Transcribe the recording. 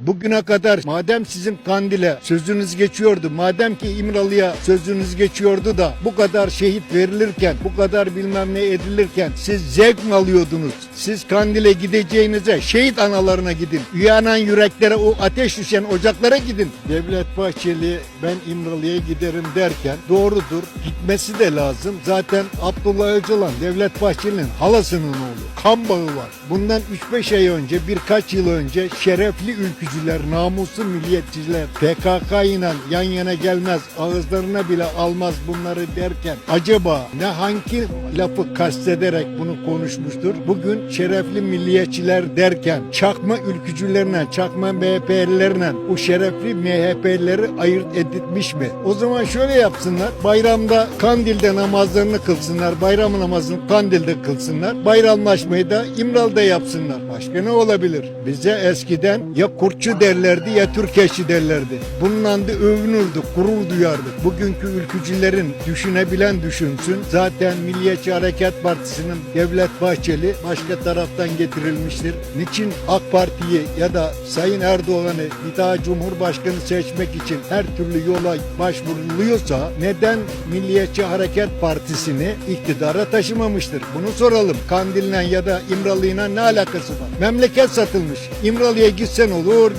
Bugüne kadar madem sizin Kandil'e sözünüz geçiyordu, madem ki İmralı'ya sözünüz geçiyordu da bu kadar şehit verilirken, bu kadar bilmem ne edilirken siz zevk mi alıyordunuz? Siz Kandil'e gideceğinize şehit analarına gidin. Uyanan yüreklere o ateş düşen ocaklara gidin. Devlet Bahçeli ben İmralı'ya giderim derken doğrudur. Gitmesi de lazım. Zaten Abdullah Öcalan Devlet Bahçeli'nin halasının oğlu. Kan bağı var. Bundan 3-5 ay önce birkaç yıl önce şerefli ülkücüler, namuslu milliyetçiler PKK ile yan yana gelmez, ağızlarına bile almaz bunları derken acaba ne hangi lafı kastederek bunu konuşmuştur? Bugün şerefli milliyetçiler derken çakma ülkücülerine, çakma MHP'lilerine o şerefli MHP'lileri ayırt edilmiş mi? O zaman şöyle yapsınlar. Bayramda Kandil'de namazlarını kılsınlar. Bayram namazını Kandil'de kılsınlar. Bayramlaşmayı da İmralı'da yapsınlar. Başka ne olabilir? Bize eskiden ya kurtçu derlerdi ya Türkeşçi derlerdi. Bununla da övünürdük, gurur duyardık. Bugünkü ülkücülerin düşünebilen düşünsün. Zaten Milliyetçi Hareket Partisi'nin Devlet Bahçeli başka taraftan getirilmiştir. Niçin AK Parti'yi ya da Sayın Erdoğan'ı bir daha Cumhurbaşkanı seçmek için her türlü yola başvuruluyorsa neden Milliyetçi Hareket Partisi'ni iktidara taşımamıştır? Bunu soralım. Kandil'le ya da İmralı'yla ne alakası var? Memleket satılmış. İmralı'ya gitsen olur,